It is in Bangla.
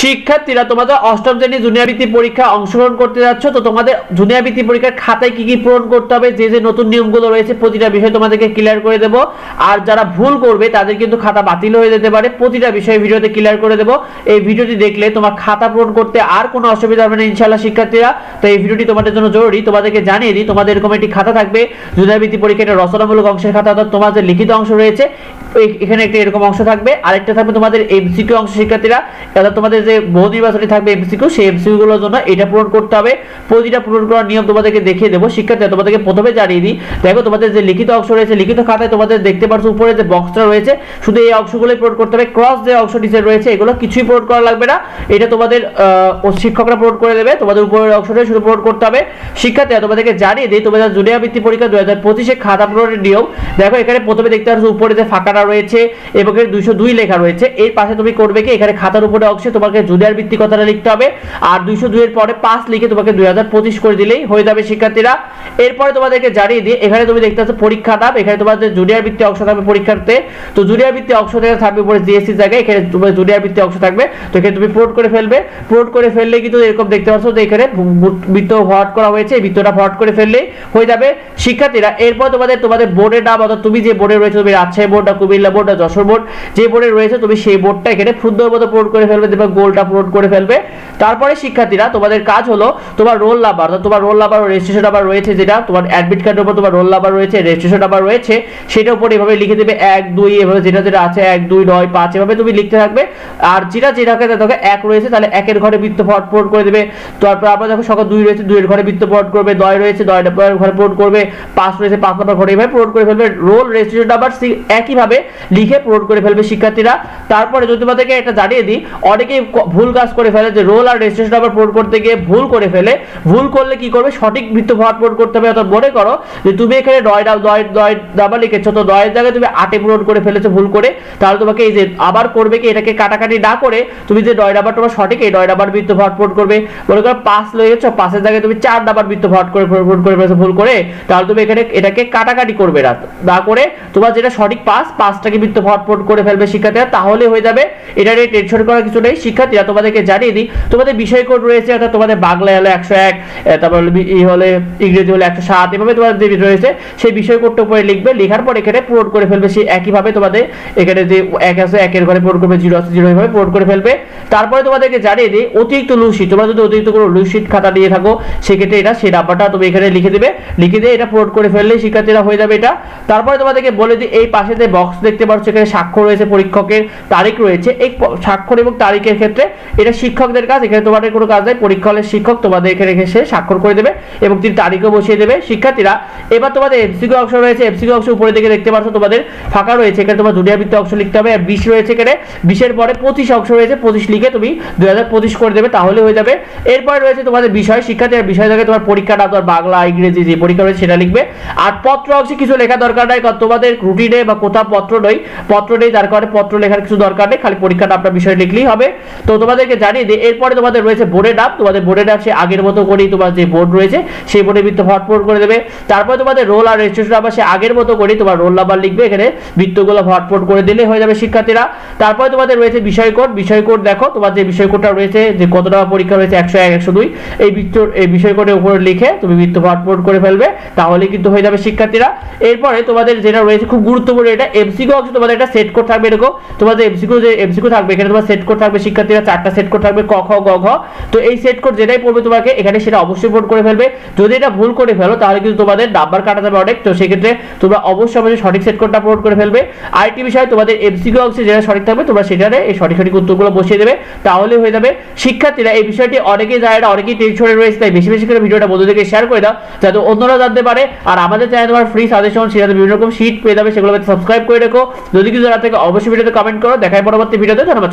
শিক্ষার্থীরা তোমাদের অষ্টম শ্রেণি জুনিয়র বৃত্তি পরীক্ষা অংশগ্রহণ করতে যাচ্ছ, তো তোমাদের জুনিয়র বৃত্তি পরীক্ষার খাতায় কি কি পূরণ করতে হবে, যে যে নতুন নিয়মগুলো রয়েছে, প্রতিটা বিষয় তোমাদেরকে ক্লিয়ার করে দেবো। আর যারা ভুল করবে, তাদের কিন্তু খাতা বাতিল হয়ে যেতে পারে, প্রতিটা বিষয় ভিডিওতে ক্লিয়ার করে দেবো। এই ভিডিওটি দেখলে তোমার খাতা পূরণ করতে আর কোনো অসুবিধা হবে না ইনশাল্লাহ শিক্ষার্থীরা। তো এই ভিডিওটি তোমাদের জন্য জরুরি। তোমাদেরকে জানিয়ে দিই, তোমাদের এরকম একটি খাতা থাকবে, জুনিয়র বৃত্তি পরীক্ষা রচনামূলক অংশের খাতা তোমার লিখিত অংশ রয়েছে এখানে একটা এরকম অংশ থাকবে। আরেকটা থাকবে তোমাদের এমসিকিউ অংশ, শিক্ষার্থীরা। অর্থাৎ তোমাদের যে বহু নির্বাচনী থাকবে এমসিকিউ সেই এমসিকিউ গুলোর জন্য এটা পূরণ করতে হবে। প্রতিটা পূরণ করার নিয়ম তোমাদেরকে দেখিয়ে দেবো। শিক্ষার্থীরা, তোমাদেরকে প্রথমে জানিয়ে দিই, দেখো তোমাদের যে লিখিত অংশ রয়েছে, লিখিত খাতায় তোমাদের দেখতে পাচ্ছ উপরে যে বক্সটা রয়েছে, শুধু এই অংশগুলোই পূরণ করতে হবে। ক্রস যে অংশ নিচে রয়েছে, এগুলো কিছুই পূরণ করা লাগবে না। এটা তোমাদের শিক্ষকরা পূরণ করে দেবে। তোমাদের উপরের অংশটাই শুধু পূরণ করতে হবে। শিক্ষার্থীরা, তোমাদেরকে জানিয়ে দিই, তোমাদের জুনিয়র বৃত্তি পরীক্ষা দু হাজার পঁচিশে খাতা পূরণের নিয়ম। দেখো এখানে প্রথমে দেখতে পাচ্ছ উপরে যে ফাঁকাটা রয়েছে এবং এর দুইশো দুই লেখা রয়েছে। এর পাশে তুমি করবে কি, এখানে খাতার উপরে অংশে তোমাকে জুনিয়র বৃত্তি কথাটা লিখতে হবে। আর দুইশো দুইয়ের পরে পাঁচ লিখে তোমাকে দুই হাজার পঁচিশ করে দিলেই হয়ে যাবে শিক্ষার্থীরা। এরপরে তোমাদেরকে জানিয়ে দিই, এখানে তুমি দেখতে পাচ্ছ পরীক্ষা নাম এখানে তোমাদের জুনিয়র বৃত্তি অংশ থাকবে পরীক্ষার্থে তো জুনিয়র বৃত্তি অংশ থেকে থাকবে উপরে জিএসসি জায়গায়, এখানে তোমার জুনিয়র বৃত্তি অংশ থাকবে। তো এখানে তুমি পূরণ করে ফেলবে। পূরণ করে ফেললে কিন্তু এরকম দেখতে পাচ্ছ যে এখানে বৃত্ত ভরাট করা হয়েছে, এই বৃত্তটা ভরাট করে ফেললে হয়ে যাবে শিক্ষার্থীরা। এরপর তোমাদের তোমাদের বোর্ডের নাম, অর্থাৎ তুমি যে বোর্ডে রয়েছে, তুমি রাজশাহী বোর্ড না কুমিল্লা বোর্ড না যশোর বোর্ড, যে বোর্ডে রয়েছে, তুমি সেই বোর্ডটা এখানে মতো পূরণ করে ফেলবে দেবে গোলটা পূরণ করে ফেলবে। তারপরে শিক্ষার্থীরা, তোমাদের কাজ হলো তোমার রোল নাম্বার অর্থাৎ তোমার রোল নাম্বার রেজিস্ট্রেশন নাম্বার রয়েছে যেটা, তোমার অ্যাডমিট কার্ডের উপর তোমার রোল নাম্বার রয়েছে রেজিস্ট্রেশন নাম্বার রয়েছে, সেটার উপর এভাবে লিখে দেবে এক, দুই, এভাবে যেটা যেটা আছে, এক, দুই, নয়, পাঁচ, এভাবে তুমি লিখতে থাকবে। আর যেটা যেটাকে দেখো এক রয়েছে, তাহলে একের ঘরে বৃত্ত ভরাট পূরণ করে দেবে। তারপর আবার দেখো সকাল দুই রয়েছে, দুইয়ের ঘরে বৃত্ত পূরণ করবে দয় রয়েছে দয় ঘরে পূরণ করবে, পাঁচ রয়েছে, পাঁচ নাম্বার ঘরে এভাবে পূরণ করে ফেলবে। রোল রেজিস্ট্রেশন নাম্বার একইভাবে লিখে পূরণ করে ফেলবে শিক্ষার্থীরা। তারপরে যদি তোমাদেরকে এটা জানিয়ে দিই, অনেকেই ভুল কাজ করে ফেলে যে রোল আর রেজিস্ট্রেশন নাম্বার পূরণ করতে গিয়ে ভুল করে ফেলে। ভুল করলে কি করবে? সঠিক বৃত্ত ভরাট পূরণ করতে হবে। অর্থাৎ মনে করো যে তুমি এখানে নয় নয় নয় নাম্বার লিখেছো, তো নয়ের জায়গায় তুমি আটে পূরণ করে ফেলেছো ভুল করে। তাহলে তোমাকে এই যে আবার করবে কি? এটাকে কাটাকাটি না করে তুমি যে নয় নাম্বার তোমার সঠিক, এই নয় নাম্বার বৃত্ত ভরাট পূরণ করবে। মনে করো পাঁচ লেগেছো পাঁচের জায়গায় তুমি চার নাম্বার বৃত্ত ভরাট করে পূরণ করে ফেলেছো ভুল করে। তাহলে তুমি এখানে এটাকে কাটাকাটি করবে না। না করে তোমার যেটা সঠিক পাঁচ পাঁচটাকে বৃত্ত ভরাট করে ফেলবে শিক্ষার্থীরা, তাহলে হয়ে যাবে এটা নিয়ে টেনশন করার কিছু নেই। শিক্ষার্থীরা তোমাদেরকে জানিয়ে দিই, তোমাদের বিষয় কোড রয়েছে, অর্থাৎ তোমাদের বাংলা হলে একশো এক তারপর ই হলে ইংরেজি হলে একশো সাত, এভাবে তোমাদের যে রয়েছে, সেই বিষয় কোডটা উপরে লিখবে, লেখার পর এখানে পূরণ করে ফেলবে, সেই একইভাবে তোমাদের এখানে যে এক আছে, একের ঘরে পূরণ করবে, জিরো আছে, জিরো এভাবে পূরণ করে ফেলবে। তারপরে তোমাদেরকে জানিয়ে দিই, অতিরিক্ত লুশিট তোমরা যদি অতিরিক্ত কোনো লুশিট খাতা নিয়ে থাকো, সেক্ষেত্রে এটা সেই নাম্বারটা তুমি এখানে লিখে দেবে। লিখে দিয়ে এটা পূরণ করে ফেললে শিক্ষার্থীরা হয়ে যাবে এটা। তারপরে তোমাদেরকে বলে দিই, এই পাশে যে বক্স দেখতে পাচ্ছ এখানে স্বাক্ষর রয়েছে, পরীক্ষকের তারিখ রয়েছে। এই স্বাক্ষর এবং তারিখের ক্ষেত্রে এটা শিক্ষকদের কাজ, এখানে তোমাদের কোনো কাজ নেই। পরীক্ষা হলে শিক্ষক তোমাদের এখানে এসে স্বাক্ষর করে দেবে এবং তিনি তারিখও বসিয়ে দেবে। শিক্ষার্থীরা, এবার তোমাদের এমসিকিউ অংশ রয়েছে। এমসিকিউ অংশ উপরে দিকে দেখতে পাচ্ছ তোমাদের ফাঁকা রয়েছে। এখানে তোমার দুনিয়া অংশ লিখতে হবে। বিশ রয়েছে এখানে। বিশের পরে পঁচিশ অংশ রয়েছে। পঁচিশ লিখে তুমি দুই হাজার পঁচিশ করে দেবে, তাহলে হয়ে যাবে। এরপরে রয়েছে তোমাদের বিষয়। শিক্ষার্থীর বিষয় থেকে তোমার পরীক্ষাটা তোমার বাংলা, ইংরেজি যে পরীক্ষা রয়েছে সেটা লিখবে। আর পত্র অংশে কিছু লেখা দরকার নাই তোমাদের রুটিনে বা কোথাও পত্র পত্র নেই, তার কারণে পত্র লেখার কিছু দরকার নেই। খালি পরীক্ষাটা আপনার বিষয় লিখলেই হবে। তো তোমাদেরকে জানিয়ে দিই, এরপরে তোমাদের রয়েছে বোর্ডের নাম। তোমাদের বোর্ডের নাম সে আগের মতো করেই তোমার যে বোর্ড রয়েছে, সেই বোর্ডে বৃত্ত ভরপুর করে দেবে। তারপরে তোমাদের রোল আর রেজিস্ট্রেশন নাম্বার সে আগের মতো করেই তোমার রোল নাম্বার লিখবে। এখানে বৃত্তগুলো ভরপুর করে দিলে হয়ে যাবে শিক্ষার্থীরা। তারপরে তোমাদের রয়েছে বিষয় কোড বিষয় কোড দেখো, তোমার যে বিষয় কোডটা রয়েছে, যে কত টাকা পরীক্ষা রয়েছে, একশো এক, একশো দুই, এই বৃত্ত, এই বিষয় কোডের উপরে লিখে তুমি বৃত্ত ভরপুর করে ফেলবে। তাহলে কিন্তু হয়ে যাবে শিক্ষার্থীরা। এরপরে তোমাদের যেটা রয়েছে, খুব গুরুত্বপূর্ণ এটা এমসিকিউ অংশ তোমাদের একটা সেট কোড থাকবে এরকম তোমাদের এমসিকিউ যে এমসিকিউ থাকবে, এখানে তোমার সেট কোড থাকবে, শিক্ষার্থীরা চারটা সেট কোড থাকবে, ক, খ, গ, ঘ। তো এই সেট কোড যেটাই পড়বে তোমাকে, এখানে সেটা অবশ্যই পূরণ করে ফেলবে। যদি এটা ভুল করে ফেলো, তাহলে কিন্তু তোমাদের নাম্বার কাটা যাবে অনেক। তো সেক্ষেত্রে তোমরা অবশ্যই অবশ্যই সঠিক সেট কোডটা পূরণ করে ফেলবে। আরেকটি বিষয়, তোমাদের এমসিকিউ অংশে যেটা সঠিক থাকবে, তোমরা সেটারে এই সঠিক সঠিক উত্তরগুলো বসিয়ে দেবে। তাহলে হয়ে যাবে, শিক্ষার্থীরা এই বিষয়টি অনেকেই যায় না, অনেকেই টেনশনে রয়েছে, তাই বেশি বেশি করে ভিডিওটা বন্ধুদেরকে শেয়ার করে দাও, যাতে অন্যরা জানতে পারে। আর আমাদের চ্যানেলে তোমার ফ্রি সাজেশন সেটাতে বিভিন্ন রকম শিট পেয়ে যাবে, সেগুলো সাবস্ক্রাইব করে রেখো যদি কিছু জানা থেকে অবশ্যই ভিডিওতে কমেন্ট করো। দেখায় পরবর্তী ভিডিওতে ধন্যবাদ